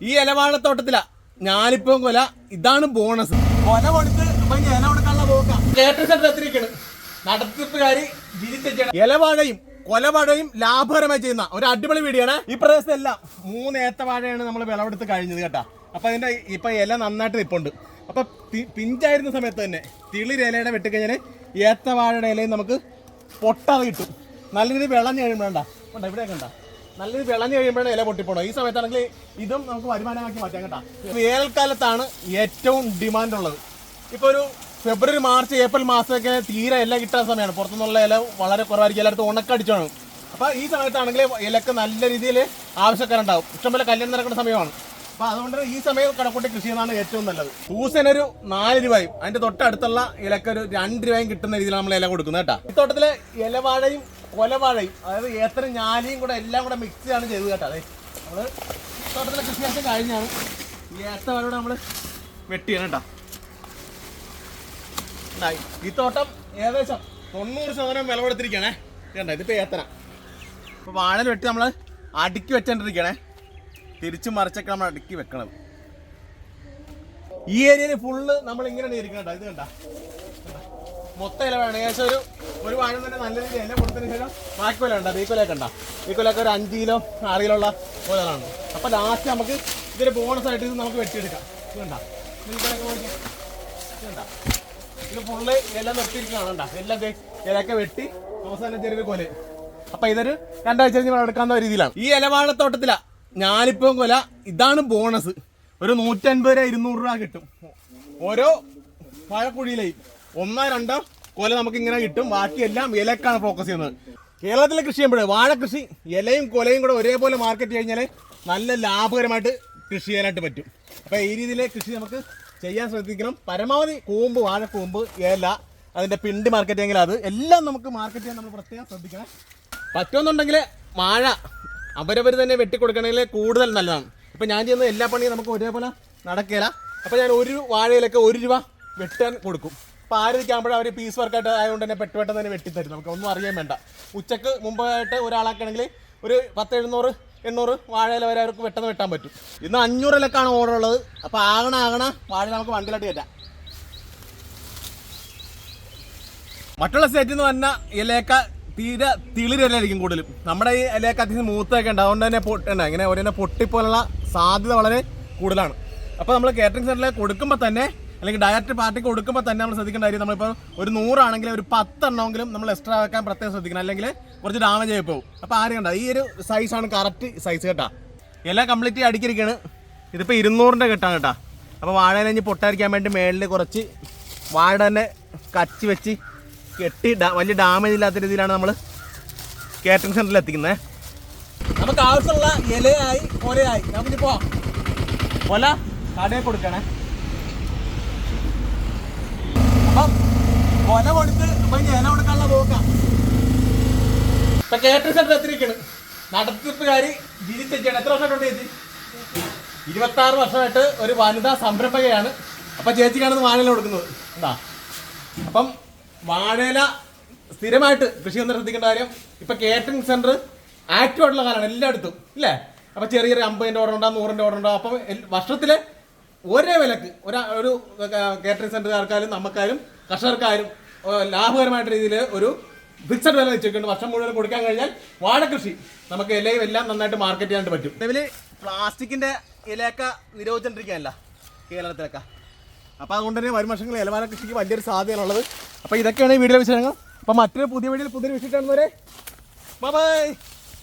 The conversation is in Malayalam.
ഈ ഇലവാഴത്തോട്ടത്തില. ഞാനിപ്പോ കൊല ഇതാണ് ബോണസ് കൊല കൊടുത്ത് ഇല കൊടുക്കാനുള്ള നടത്തിപ്പുകാരി ഇലവാഴയും കൊലവാഴയും ലാഭകരമായി ചെയ്യുന്ന ഒരു അടിപൊളി വീടിയാണ് ഈ പ്രദേശത്തെല്ലാം മൂന്ന് ഏത്തവാഴയാണ് നമ്മൾ വിളവെടുത്ത് കഴിഞ്ഞത് കേട്ടാ. അപ്പൊ അതിന്റെ ഇപ്പൊ ഇല നന്നായിട്ട് നിപ്പുണ്ട്. അപ്പൊ പിഞ്ചായിരുന്ന സമയത്ത് തന്നെ തിളിര് ഇലയുടെ വെട്ടിക്കഴിഞ്ഞാൽ ഏത്തവാഴയുടെ ഇലയും നമുക്ക് പൊട്ടാതെ കിട്ടും. നല്ല രീതിയിൽ വിളഞ്ഞ് കഴിയുമ്പോണ്ട ഇവിടെ കണ്ട. നല്ല വിളഞ്ഞു കഴിയുമ്പോഴാണ് ഇല പൊട്ടിപ്പോണം ഈ സമയത്താണെങ്കിൽ ഇതും നമുക്ക് വരുമാനമാക്കി മാറ്റാം കേട്ടോ. വേനൽക്കാലത്താണ് ഏറ്റവും ഡിമാൻഡ് ഉള്ളത്. ഇപ്പോൾ ഒരു ഫെബ്രുവരി മാർച്ച് ഏപ്രിൽ മാസമൊക്കെ തീരെ ഇല കിട്ടാൻ സമയമാണ്. പുറത്തുനിന്നുള്ള ഇല വളരെ കുറവായിരിക്കും. എല്ലായിടത്തും ഉണക്കടിച്ചാണ് അപ്പോൾ ഈ സമയത്താണെങ്കിൽ ഇലക്ക് നല്ല രീതിയിൽ ആവശ്യക്കാരുണ്ടാവും. ഇഷ്ടംപോലെ കല്യാണം നടക്കുന്ന സമയമാണ്. അപ്പൊ അതുകൊണ്ട് ഈ സമയം കടക്കൂട്ടി കൃഷി ചെയ്യുന്നതാണ് ഏറ്റവും നല്ലത്. പൂസനൊരു നാല് രൂപയും അതിന്റെ തൊട്ടടുത്തുള്ള ഇലക്ക് ഒരു രണ്ട് രൂപയും കിട്ടുന്ന രീതിയിലാണ് നമ്മൾ ഇല കൊടുക്കുന്നത് കേട്ടോ. ഈ തോട്ടത്തിലെ ഇലവാഴയും കൊലവാഴയും അതായത് ഏത്തര ഞാലിയും കൂടെ എല്ലാം കൂടെ മിക്സ് ചെയ്യാണ് ചെയ്തത് കേട്ടോ. അതെ നമ്മൾ തോട്ടത്തിലെ കൃഷി ആവശ്യം കഴിഞ്ഞാണ് ഈ ഏത്തവാഴയോടെ നമ്മൾ വെട്ടിയാണ് കേട്ടോ. ഈ തോട്ടം ഏകദേശം തൊണ്ണൂറ് ശതമാനം വിളവെടുത്തിരിക്കണേ കണ്ട ഇതിപ്പോ ഏത്തന. അപ്പൊ വാഴ വെട്ടി നമ്മൾ അടുക്കി വെച്ചോണ്ടിരിക്കണേ തിരിച്ചു മറിച്ചൊക്കെ നമ്മൾ അടുക്കി വെക്കണം ഈ ഏരിയയിൽ ഫുള്ള് നമ്മൾ ഇങ്ങനെ ഇരിക്കണ്ട ഇത് കണ്ട. മൊത്തം ഇല വേണം ഏകദേശം ഒരു ഒരു വാഴ തന്നെ നല്ല രീതിയിൽ ഇല കൊടുത്തതിന് ശേഷം ബാക്കി കൊല ഉണ്ട് ഈ കൊലയൊക്കെ ഉണ്ട ഈ കൊലയൊക്കെ ഒരു അഞ്ച് കിലോ ആറ് കിലോ ഉള്ള കൊലകളാണ് അപ്പൊ ലാസ്റ്റ് നമുക്ക് ഇതിന്റെ ബോണസ് ആയിട്ട് ഇത് നമുക്ക് വെട്ടിയെടുക്കാം. ഇത് കണ്ട. നോക്കിയേ. ഇത് ഫുള്ള് എല്ലാം നിർത്തിയിരിക്കുകയാണ് കണ്ട. എല്ലാം ഇലയൊക്കെ വെട്ടി അവസാനം ചെറിയൊരു കൊല. അപ്പൊ ഇതൊരു രണ്ടാഴ്ച കഴിഞ്ഞ് എടുക്കാവുന്ന രീതിയിലാണ്. ഈ ഇലവാഴത്തോട്ടത്തിലാ. ഞാലിപ്പം കൊല ഇതാണ് ബോണസ് ഒരു നൂറ്റൻപത് രൂപ ഇരുന്നൂറ് രൂപ കിട്ടും. ഓരോ വാഴക്കുഴിയിലെയും. ഒന്നോ രണ്ടോ കൊല നമുക്ക് ഇങ്ങനെ കിട്ടും. ബാക്കിയെല്ലാം ഇലക്കാണ് ഫോക്കസ് ചെയ്യുന്നത്. കേരളത്തിലെ കൃഷി ചെയ്യുമ്പോൾ വാഴ കൃഷി. ഇലയും കൊലയും കൂടെ ഒരേപോലെ മാർക്കറ്റ് കഴിഞ്ഞാൽ നല്ല ലാഭകരമായിട്ട് കൃഷി ചെയ്യാനായിട്ട് പറ്റും. അപ്പോൾ ഈ രീതിയിലെ കൃഷി നമുക്ക് ചെയ്യാൻ ശ്രദ്ധിക്കണം. പരമാവധി കൂമ്പ് വാഴ കൂമ്പ് ഇല അതിന്റെ പിണ്ടി മാർക്കറ്റ് എങ്കിൽ അത് എല്ലാം നമുക്ക് മാർക്കറ്റ് ചെയ്യാൻ നമ്മൾ പ്രത്യേകം ശ്രദ്ധിക്കണം. പറ്റുമെന്നുണ്ടെങ്കിൽ വാഴ അവരവർ തന്നെ വെട്ടിക്കൊടുക്കണമെങ്കിൽ കൂടുതൽ നല്ലതാണ്. ഇപ്പം ഞാൻ ചെയ്യുന്ന എല്ലാ പണിയും നമുക്ക് ഒരേപോലെ നടക്കില്ല അപ്പോൾ ഞാൻ ഒരു വാഴയിലൊക്കെ ഒരു രൂപ വെട്ടാൻ കൊടുക്കും. അപ്പോൾ ആരൊക്കെയാകുമ്പോഴും അവർ പീസ് വർക്കായിട്ട് ആയതുകൊണ്ട് തന്നെ പെട്ടെന്ന് തന്നെ വെട്ടിത്തരും. നമുക്ക് ഒന്നും അറിയാൻ വേണ്ട. ഉച്ചയ്ക്ക് മുമ്പായിട്ട് ഒരാളാക്കുകയാണെങ്കിൽ ഒരു പത്ത് എഴുന്നൂറ് എണ്ണൂറ് വാഴയില വരെ അവർക്ക് പെട്ടെന്ന് വെട്ടാൻ പറ്റും. ഇന്ന് അഞ്ഞൂറിലൊക്കെയാണ് ഓർഡർ ഉള്ളത്. അപ്പോൾ ആകണ ആകണ വാഴ നമുക്ക് വണ്ടിയിലോട്ട് കയറ്റാം. മറ്റുള്ള സ്റ്റേറ്റിൽ നിന്ന് വന്ന ഇലയൊക്കെ തീരെ തിളിരല്ലായിരിക്കും കൂടുതലും. നമ്മുടെ ഈ ഇലയൊക്കെ അത്യാവശ്യം മൂത്തൊക്കെ ഉണ്ട്. അതുകൊണ്ട് തന്നെ പൊട്ടണ്ട ഇങ്ങനെ ഒരേ പൊട്ടിപ്പോലുള്ള സാധ്യത വളരെ കൂടുതലാണ്. അപ്പോൾ നമ്മൾ കാറ്ററിംഗ് സെന്ററിൽ കൊടുക്കുമ്പോൾ തന്നെ അല്ലെങ്കിൽ ഡയറക്റ്റ് പാർട്ടി കൊടുക്കുമ്പോൾ തന്നെ നമ്മൾ ശ്രദ്ധിക്കേണ്ട കാര്യം നമ്മളിപ്പോൾ ഒരു നൂറാണെങ്കിൽ ഒരു പത്തെണ്ണമെങ്കിലും നമ്മൾ എക്സ്ട്രാ വെക്കാൻ പ്രത്യേകം ശ്രദ്ധിക്കണം. അല്ലെങ്കിൽ കുറച്ച് ഡാമേജ് ആയി പോകും. അപ്പോൾ ആരും കണ്ട? ഈ ഒരു സൈസാണ് കറക്റ്റ് സൈസ് കേട്ടാ. എല്ലാം കംപ്ലീറ്റ് അടിക്കിരിക്കുകയാണ് ഇതിപ്പോൾ ഇരുന്നൂറിന്റെ കെട്ടാണ് കേട്ടാ. അപ്പോൾ വാഴയിലഞ്ഞ് പൊട്ടായിരിക്കാൻ വേണ്ടി മേളിൽ കുറച്ച് വാഴ തന്നെ കച്ചി വെച്ച് കെട്ടി വലിയ ഡാമേജ് ഇല്ലാത്ത രീതിയിലാണ് നമ്മൾ കാറ്ററിംഗ് സെന്ററിൽ എത്തിക്കുന്നത് നമുക്ക് ആവശ്യമുള്ള ഇലയായി കൊലയായി നമുക്കിപ്പോ കൊല കടയിൽ കൊടുക്കണേ. അപ്പം കൊല കൊടുത്ത് ഇനി ഇല കൊടുക്കാനുള്ള പോക്കാം. ഇപ്പൊ കാറ്ററിംഗ് സെന്റർ എത്തിരിക്കണ് നടത്തിപ്പുകാരി ജിജിച്ചേച്ചിയാണ് എത്ര വർഷമായിട്ടുണ്ട് ചേച്ചി? ഇരുപത്തി ആറ് വർഷമായിട്ട് ഒരു വനിതാ സംരംഭകയാണ്. അപ്പൊ ചേച്ചിക്കാണ് മാനല കൊടുക്കുന്നത്. എന്താ? അപ്പം വാഴയില സ്ഥിരമായിട്ട് കൃഷി ഒന്ന് ശ്രദ്ധിക്കേണ്ട കാര്യം ഇപ്പൊ കേറ്ററിംഗ് സെന്റർ ആക്റ്റീവ് ആയിട്ടുള്ള കാലമാണ് എല്ലായിടത്തും ഇല്ലേ? അപ്പൊ ചെറിയ ചെറിയ അമ്പതിന്റെ ഓർഡർ ഉണ്ടാവും നൂറിന്റെ ഓർഡർ ഉണ്ടാവും. അപ്പം വർഷത്തിലെ ഒരേ വിലക്ക് ഒരാ ഒരു കേറ്ററിംഗ് സെന്ററുകാർക്കായാലും നമുക്കായാലും കർഷകർക്കായാലും ലാഭകരമായിട്ട് രീതിയിൽ ഒരു ഫിക്സഡ് വില വെച്ചിട്ടുണ്ട് വർഷം മുഴുവൻ കൊടുക്കാൻ കഴിഞ്ഞാൽ വാഴകൃഷി നമുക്ക് ഇലയും എല്ലാം നന്നായിട്ട് മാർക്കറ്റ് ചെയ്യാനായിട്ട് പറ്റും. പ്ലാസ്റ്റിക്കിന്റെ ഇലയൊക്കെ നിരോധിച്ചിട്ടിരിക്കുകയല്ല കേരളത്തിലൊക്കെ. അപ്പോൾ അതുകൊണ്ട് തന്നെ വരും വർഷങ്ങളിൽ ഇലവാല കൃഷിക്ക് വലിയൊരു സാധ്യതയാണുള്ളത്. അപ്പോൾ ഇതൊക്കെയാണ് ഈ വീഡിയോ വിശേഷങ്ങൾ. അപ്പോൾ മറ്റൊരു പുതിയ വീഡിയോയിൽ പുതിയൊരു വിശേഷം ബൈ